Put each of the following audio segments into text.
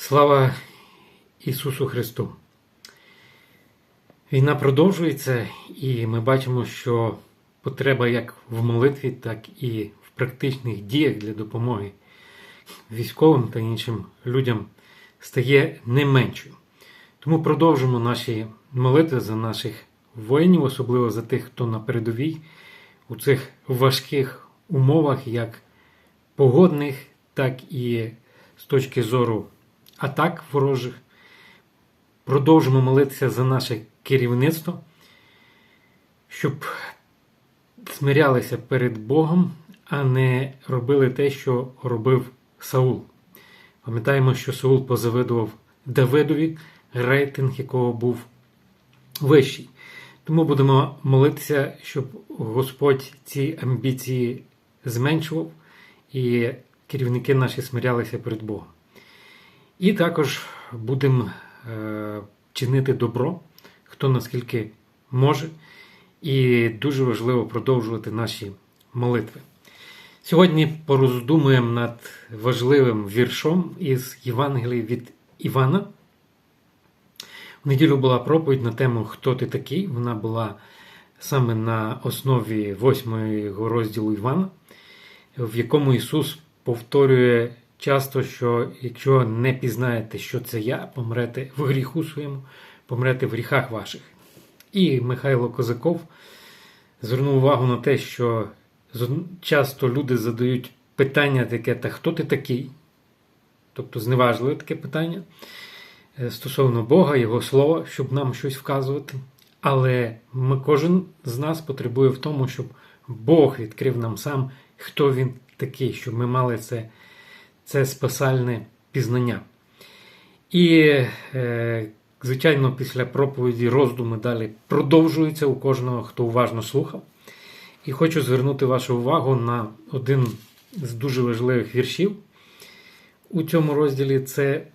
Слава Ісусу Христу! Війна продовжується, і ми бачимо, що потреба як в молитві, так і в практичних діях для допомоги військовим та іншим людям стає не меншою. Тому продовжимо наші молитви за наших воїнів, особливо за тих, хто на передовій у цих важких умовах, як погодних, так і з точки зору атак ворожих. Продовжимо молитися за наше керівництво, щоб смирялися перед Богом, а не робили те, що робив Саул. Пам'ятаємо, що Саул позавидував Давидові, рейтинг якого був вищий. Тому будемо молитися, щоб Господь ці амбіції зменшував і керівники наші смирялися перед Богом. І також будемо е, чинити добро, хто наскільки може. І дуже важливо продовжувати наші молитви. Сьогодні пороздумуємо над важливим віршом із Євангелії від Івана. В неділю була проповідь на тему Хто ти такий? Вона була саме на основі восьмого розділу Івана, в якому Ісус повторює часто, що якщо не пізнаєте, що це я, помрете в гріху своєму, помрете в гріхах ваших. І Михайло Козаков звернув увагу на те, що часто люди задають питання таке, та хто ти такий? Тобто зневажливе таке питання стосовно Бога, Його слова, щоб нам щось вказувати. Але ми, кожен з нас потребує в тому, щоб Бог відкрив нам сам, хто він такий, щоб ми мали це це спасальне пізнання. І, е, звичайно, після проповіді роздуми далі продовжуються у кожного, хто уважно слухав. І хочу звернути вашу увагу на один з дуже важливих віршів у цьому розділі це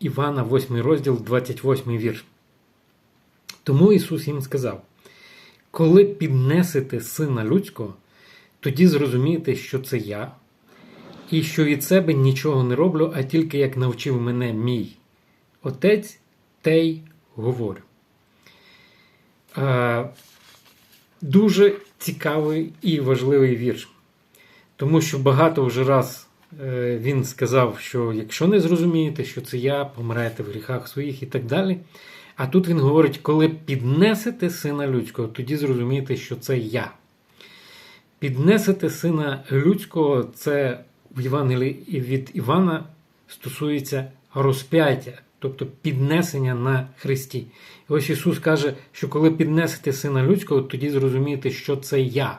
Івана, 8 розділ, 28 вірш. Тому Ісус їм сказав: коли піднесете Сина Людського, тоді зрозумієте, що це я, і що від себе нічого не роблю, а тільки як навчив мене мій Отець, те й говорю. Дуже цікавий і важливий вірш. Тому що багато вже раз е, він сказав, що якщо не зрозумієте, що це я, помрете в гріхах своїх і так далі. А тут він говорить, коли піднесете сина людського, тоді зрозумієте, що це я. Піднесете сина людського, це в Євангелії від Івана стосується розп'яття, тобто піднесення на Христі. І ось Ісус каже, що коли піднесете сина людського, тоді зрозумієте, що це я.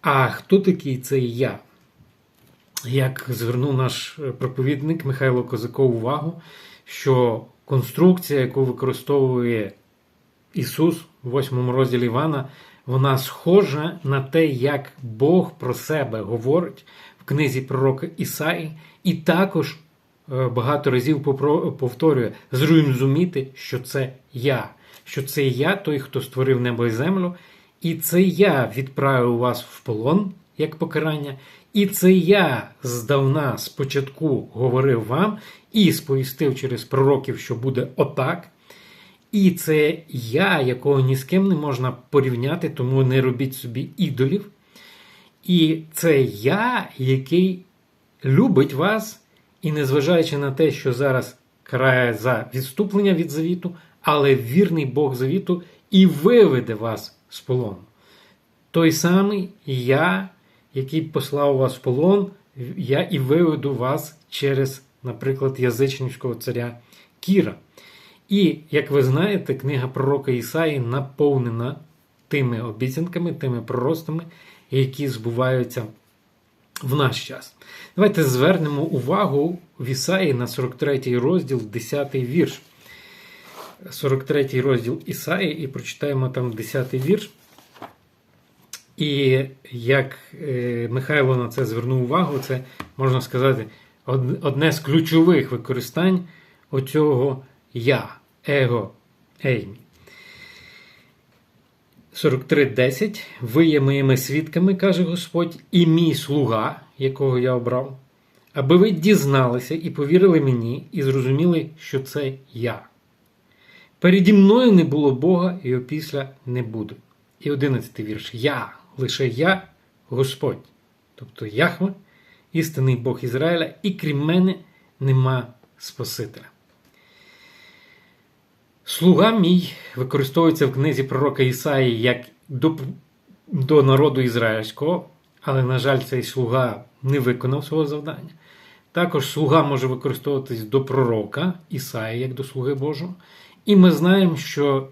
А хто такий цей я? Як звернув наш проповідник Михайло Козаков увагу, що конструкція, яку використовує Ісус в 8 розділі Івана, вона схожа на те, як Бог про себе говорить книзі пророка Ісаї, і також багато разів повторює: зрозуміти, що це я, що це я, той, хто створив небо і землю, і це я відправив вас в полон як покарання. І це я здавна спочатку говорив вам і сповістив через пророків, що буде отак. І це я, якого ні з ким не можна порівняти, тому не робіть собі ідолів. І це я, який любить вас, і незважаючи на те, що зараз карає за відступлення від завіту, але вірний Бог завіту і виведе вас з полону. Той самий я, який послав вас в полон, я і виведу вас через, наприклад, язичницького царя Кіра. І, як ви знаєте, книга пророка Ісаї наповнена тими обіцянками, тими проростами, які збуваються в наш час. Давайте звернемо увагу в Ісаї на 43 розділ, 10 вірш. 43 розділ Ісаї, і прочитаємо там 10 вірш. І як Михайло на це звернув увагу, це можна сказати одне з ключових використань оцього я, его, еймі. 43.10. Ви є моїми свідками, каже Господь, і мій слуга, якого я обрав, аби ви дізналися і повірили мені, і зрозуміли, що це я. Переді мною не було Бога, і опісля не буде. І одинадцятий вірш. Я, лише я, Господь, тобто Яхве, істинний Бог Ізраїля, і крім мене нема Спасителя. Слуга мій використовується в книзі пророка Ісаї як до, до народу ізраїльського, але, на жаль, цей слуга не виконав свого завдання. Також слуга може використовуватись до пророка Ісаї, як до слуги Божого. І ми знаємо, що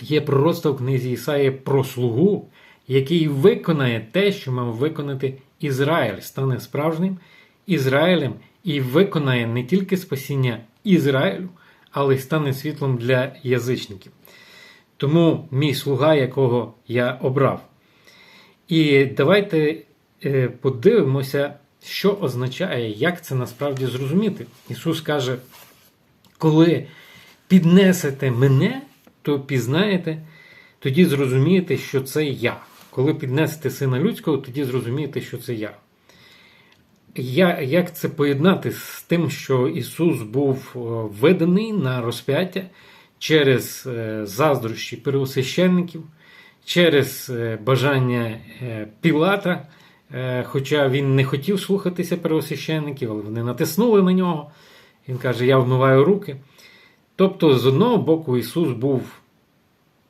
є пророцтво в книзі Ісаї про слугу, який виконає те, що мав виконати Ізраїль, стане справжнім Ізраїлем і виконає не тільки спасіння Ізраїлю, але й стане світлом для язичників. Тому мій слуга, якого я обрав. І давайте е, подивимося, що означає, як це насправді зрозуміти. Ісус каже, коли піднесете мене, то пізнаєте, тоді зрозумієте, що це я. Коли піднесете сина людського, тоді зрозумієте, що це я. Я. Як це поєднати з тим, що Ісус був виданий на розп'яття через е, заздрощі первосвященників, через е, бажання е, Пілата, хоча він не хотів слухатися первосвященників, але вони натиснули на нього. Він каже: Я вмиваю руки. Тобто, з одного боку, Ісус був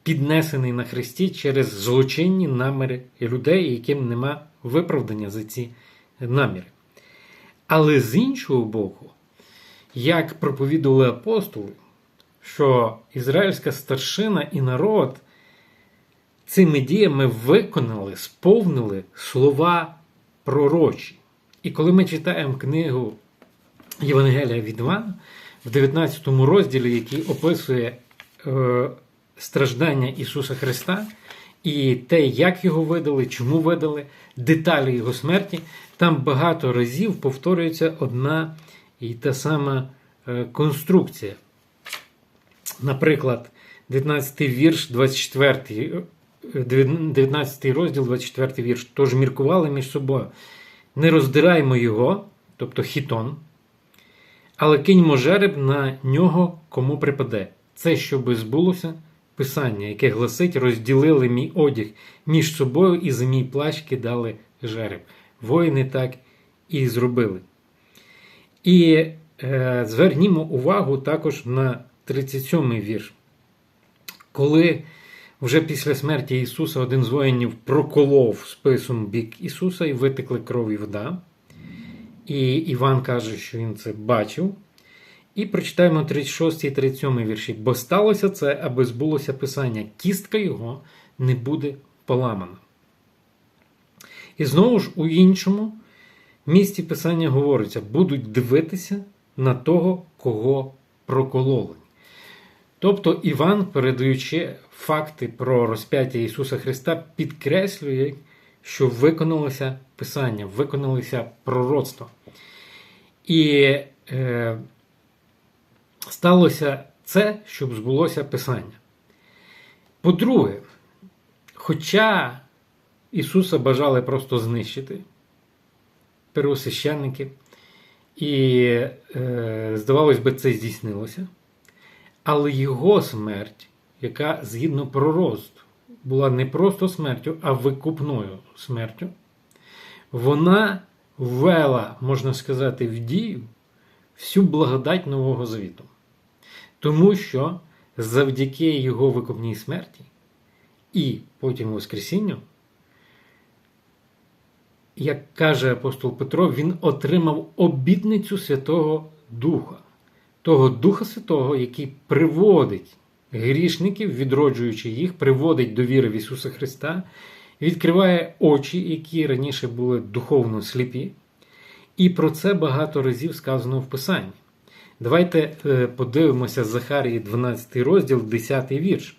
піднесений на Христі через злочинні наміри людей, яким нема виправдання за ці наміри. Але з іншого боку, як проповідували апостоли, що ізраїльська старшина і народ цими діями виконали, сповнили слова пророчі. І коли ми читаємо книгу Євангелія від Івана, в 19 розділі, який описує е, страждання Ісуса Христа і те, як його видали, чому видали, деталі Його смерті, там багато разів повторюється одна і та сама е, конструкція. Наприклад, 19 вірш, 24, 19 е, розділ, 24 вірш. Тож міркували між собою. Не роздираймо його, тобто хітон, але киньмо жереб на нього, кому припаде. Це щоби збулося Писання, яке гласить, розділили мій одяг між собою і за мій плащ кидали жереб. Воїни так і зробили. І е, звернімо увагу також на 37-й вірш. Коли вже після смерті Ісуса один з воїнів проколов списом бік Ісуса і витекли кров і вода. І Іван каже, що він це бачив. І прочитаємо 36 і 37 вірші. Бо сталося це, аби збулося Писання, кістка його не буде поламана. І знову ж у іншому місці Писання говориться: будуть дивитися на того, кого прокололи. Тобто Іван, передаючи факти про розп'яття Ісуса Христа, підкреслює, що виконалося Писання, виконалося пророцтво. І е, сталося це, щоб збулося Писання. По-друге, хоча Ісуса бажали просто знищити первосвященники, і, е, здавалось би, це здійснилося, але Його смерть, яка згідно пророцтв, була не просто смертю, а викупною смертю, вона ввела, можна сказати, в дію всю благодать Нового Завіту. Тому що завдяки його викупній смерті і потім Воскресінню, як каже апостол Петро, він отримав обітницю Святого Духа, того Духа Святого, який приводить грішників, відроджуючи їх, приводить до віри в Ісуса Христа, відкриває очі, які раніше були духовно сліпі. І про це багато разів сказано в Писанні. Давайте е, подивимося Захарії 12 розділ, 10 вірш.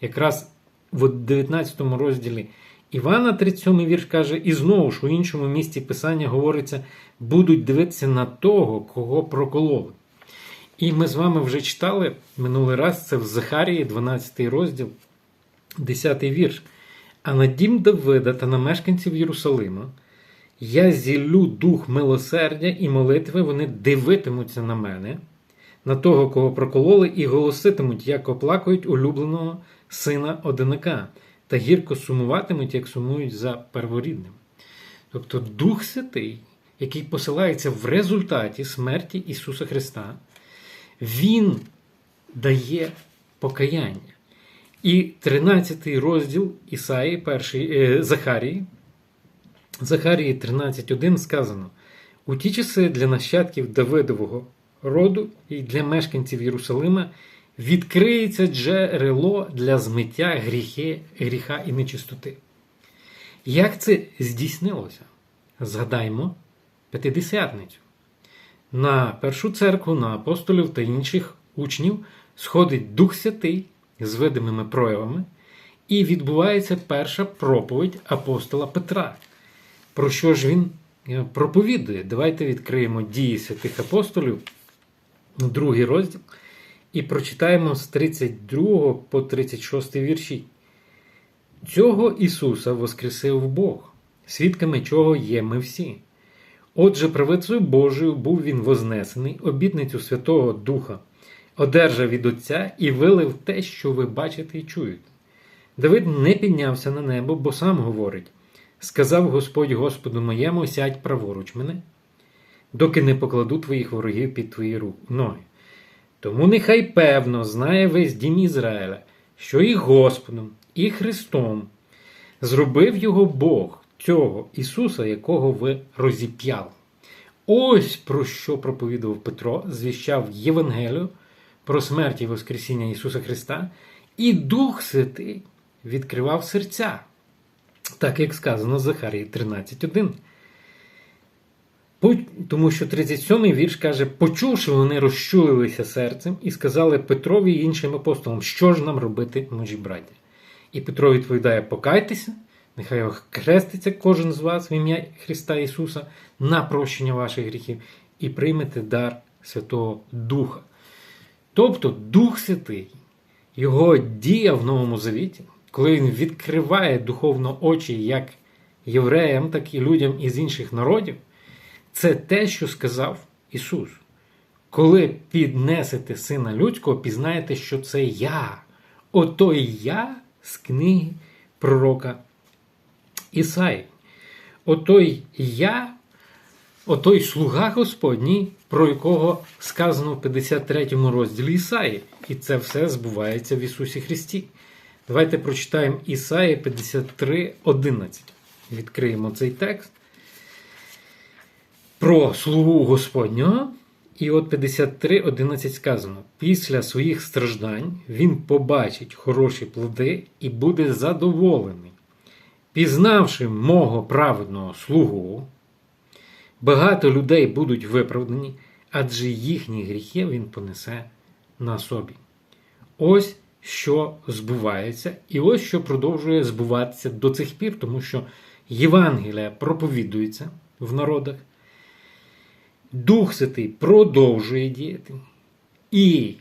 Якраз в 19 розділі Івана 37 вірш каже, і знову ж у іншому місці Писання говориться, будуть дивитися на того, кого прокололи. І ми з вами вже читали минулий раз це в Захарії, 12 розділ, 10 вірш. А на дім Давида та на мешканців Єрусалима Я зіллю дух милосердя і молитви, вони дивитимуться на мене, на того, кого прокололи, і голоситимуть, як оплакують улюбленого сина одиника, та гірко сумуватимуть, як сумують за перворідним. Тобто Дух Святий, який посилається в результаті смерті Ісуса Христа, Він дає покаяння. І 13 розділ Ісаї, перший, е, Захарії, Захарії 13.1 сказано: у ті часи для нащадків Давидового роду і для мешканців Єрусалима відкриється джерело для змиття гріхи, гріха і нечистоти. Як це здійснилося? Згадаймо П'ятидесятницю. На першу церкву, на апостолів та інших учнів сходить Дух Святий з видимими проявами, і відбувається перша проповідь апостола Петра. Про що ж він е, проповідує? Давайте відкриємо дії святих апостолів, другий розділ, і прочитаємо з 32 по 36 вірші. Цього Ісуса воскресив Бог, свідками чого є ми всі. Отже, правицею Божою був він вознесений, обітницю Святого Духа, одержав від Отця і вилив те, що ви бачите і чуєте. Давид не піднявся на небо, бо сам говорить: сказав Господь Господу моєму, сядь праворуч мене, доки не покладу твоїх ворогів під твої ноги. Тому нехай певно знає весь дім Ізраїля, що і Господом, і Христом зробив його Бог цього Ісуса, якого ви розіп'яли. Ось про що проповідував Петро, звіщав Євангелію про смерть і Воскресіння Ісуса Христа, і Дух Святий відкривав серця, так як сказано Захарії 13.1. Тому що 37-й вірш каже, почувши, вони розчулилися серцем і сказали Петрові і іншим апостолам, що ж нам робити, мужі браті. І Петро відповідає: Покайтеся, нехай хреститься кожен з вас в ім'я Христа Ісуса на прощення ваших гріхів і приймете дар Святого Духа. Тобто Дух Святий, Його дія в Новому Завіті, коли Він відкриває духовно очі як євреям, так і людям із інших народів, це те, що сказав Ісус. Коли піднесете Сина Людського, пізнаєте, що це я. Ото я з книги пророка Ісаї. Отой я, отой слуга Господній, про якого сказано в 53 розділі Ісаї. І це все збувається в Ісусі Христі. Давайте прочитаємо Ісаї 53.11. Відкриємо цей текст. Про слугу Господнього. І от 53.11 сказано: після своїх страждань він побачить хороші плоди і буде задоволений. Пізнавши мого праведного слугу, багато людей будуть виправдані, адже їхні гріхи він понесе на собі. Ось що збувається, і ось що продовжує збуватися до цих пір, тому що Євангелія проповідується в народах. Дух Святий продовжує діяти. І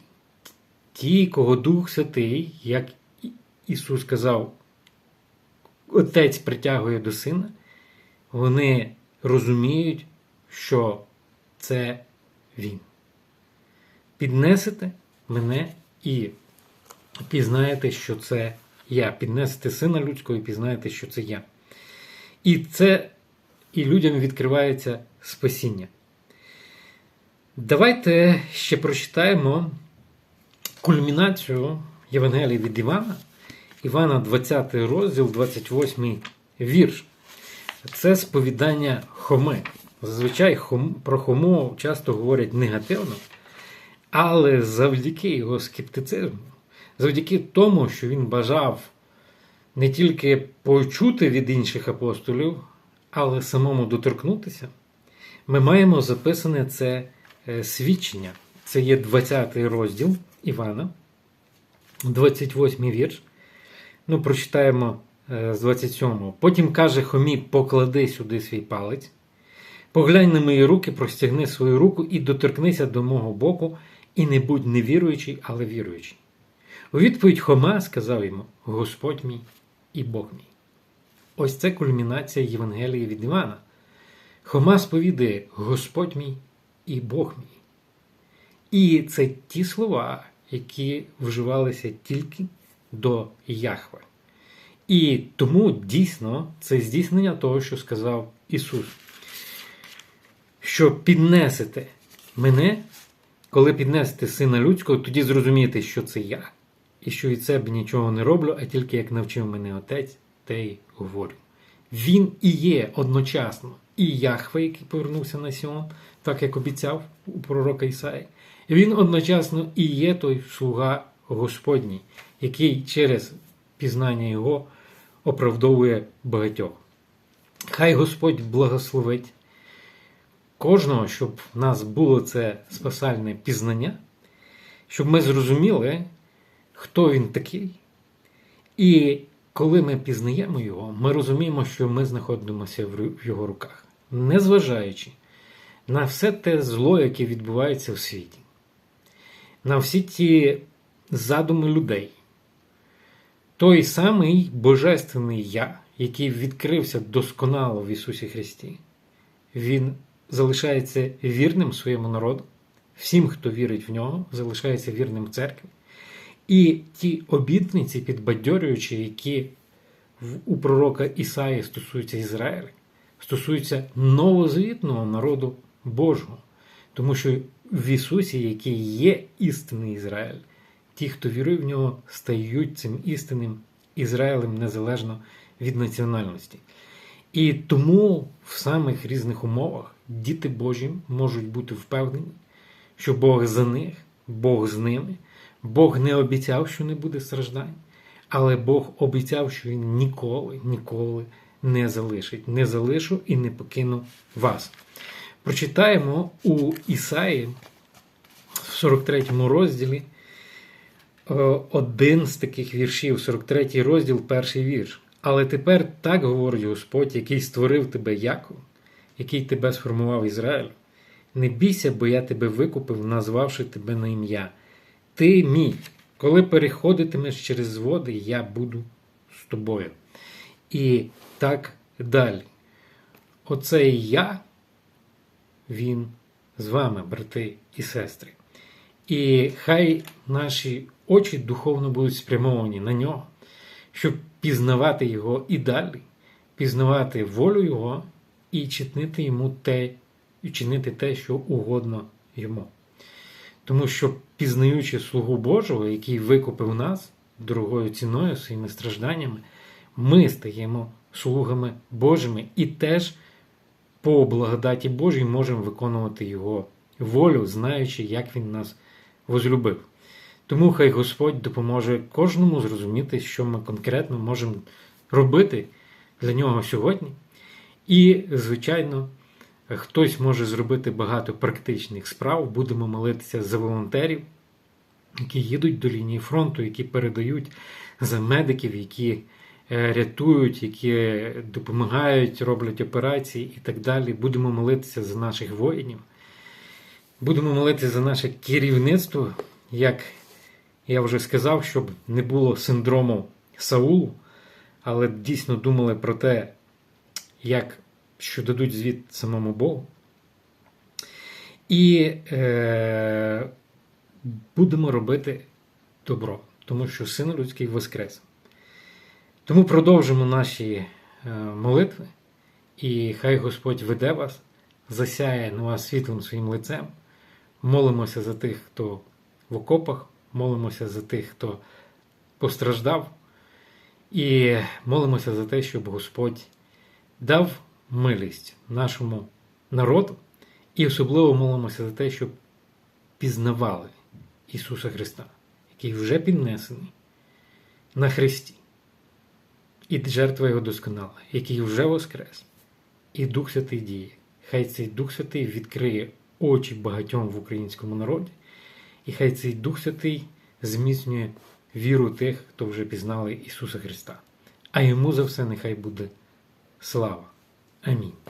ті, кого Дух Святий, як Ісус сказав, Отець притягує до Сина, вони розуміють, що це Він. Піднесете мене і пізнаєте, що це я. Піднесете Сина Людського і пізнаєте, що це я. І це і людям відкривається спасіння. Давайте ще прочитаємо кульмінацію Євангелії від Івана. Івана 20 розділ, 28 вірш. Це сповідання Хоми. Зазвичай про Хому часто говорять негативно, але завдяки його скептицизму, завдяки тому, що він бажав не тільки почути від інших апостолів, але самому доторкнутися, ми маємо записане це е, свідчення. Це є 20 розділ Івана, 28 вірш. Ну, прочитаємо е, з 27-го. Потім каже Хомі: поклади сюди свій палець, поглянь на мої руки, простягни свою руку і доторкнися до мого боку, і не будь невіруючий, але віруючий. У відповідь Хома сказав йому: Господь мій і Бог мій. Ось це кульмінація Євангелії від Івана. Хома сповідає Господь мій і Бог мій. І це ті слова, які вживалися тільки до Яхве. І тому дійсно це здійснення того, що сказав Ісус. Що піднесете мене, коли піднесете Сина Людського, тоді зрозумієте, що це я. І що від себе нічого не роблю, а тільки як навчив мене Отець, те й говорю. Він і є одночасно і Яхве, який повернувся на Сіон, так як обіцяв у пророка Ісаї. Він одночасно і є той слуга Господній, який через пізнання Його оправдовує багатьох. Хай Господь благословить кожного, щоб в нас було це спасальне пізнання, щоб ми зрозуміли, хто він такий. І коли ми пізнаємо його, ми розуміємо, що ми знаходимося в його руках, незважаючи на все те зло, яке відбувається в світі, на всі ті задуми людей. Той самий Божественний Я, який відкрився досконало в Ісусі Христі, Він залишається вірним своєму народу, всім, хто вірить в нього, залишається вірним церкві. І ті обітниці, підбадьорюючі, які у пророка Ісаї стосуються Ізраїля, стосуються новозавітного народу Божого. Тому що в Ісусі, який є істинний Ізраїль, ті, хто вірує в нього, стають цим істинним Ізраїлем незалежно від національності. І тому в самих різних умовах діти Божі можуть бути впевнені, що Бог за них, Бог з ними. Бог не обіцяв, що не буде страждань, але Бог обіцяв, що Він ніколи, ніколи не залишить, не залишу і не покину вас. Прочитаємо у Ісаї в 43 розділі е, один з таких віршів, 43 розділ, перший вірш. Але тепер так говорить Господь, який створив тебе Яков, який тебе сформував Ізраїль. Не бійся, бо я тебе викупив, назвавши тебе на ім'я. Ти мій, коли переходитимеш через води, я буду з тобою. І так далі. Оцей я, він з вами, брати і сестри. І хай наші очі духовно будуть спрямовані на нього, щоб пізнавати його і далі, пізнавати волю Його і чинити йому те, і чинити те, що угодно йому. Тому що, пізнаючи слугу Божого, який викупив нас дорогою ціною своїми стражданнями, ми стаємо слугами Божими і теж по благодаті Божій можемо виконувати Його волю, знаючи, як Він нас возлюбив. Тому хай Господь допоможе кожному зрозуміти, що ми конкретно можемо робити для нього сьогодні. І, звичайно, хтось може зробити багато практичних справ. Будемо молитися за волонтерів, які їдуть до лінії фронту, які передають за медиків, які е, рятують, які допомагають, роблять операції і так далі. Будемо молитися за наших воїнів. Будемо молитися за наше керівництво, як я вже сказав, щоб не було синдрому Саулу, але дійсно думали про те, як що дадуть звіт самому Богу. І е, будемо робити добро, тому що Син Людський Воскрес. Тому продовжимо наші е, молитви, і хай Господь веде вас, засяє на вас світлим своїм лицем. Молимося за тих, хто в окопах, молимося за тих, хто постраждав, і молимося за те, щоб Господь дав милість нашому народу, і особливо молимося за те, щоб пізнавали Ісуса Христа, який вже піднесений на Христі, і жертва Його досконала, який вже воскрес, і Дух Святий діє. Хай цей Дух Святий відкриє очі багатьом в українському народі, і хай цей Дух Святий зміцнює віру тих, хто вже пізнали Ісуса Христа. А йому за все нехай буде слава. a mim.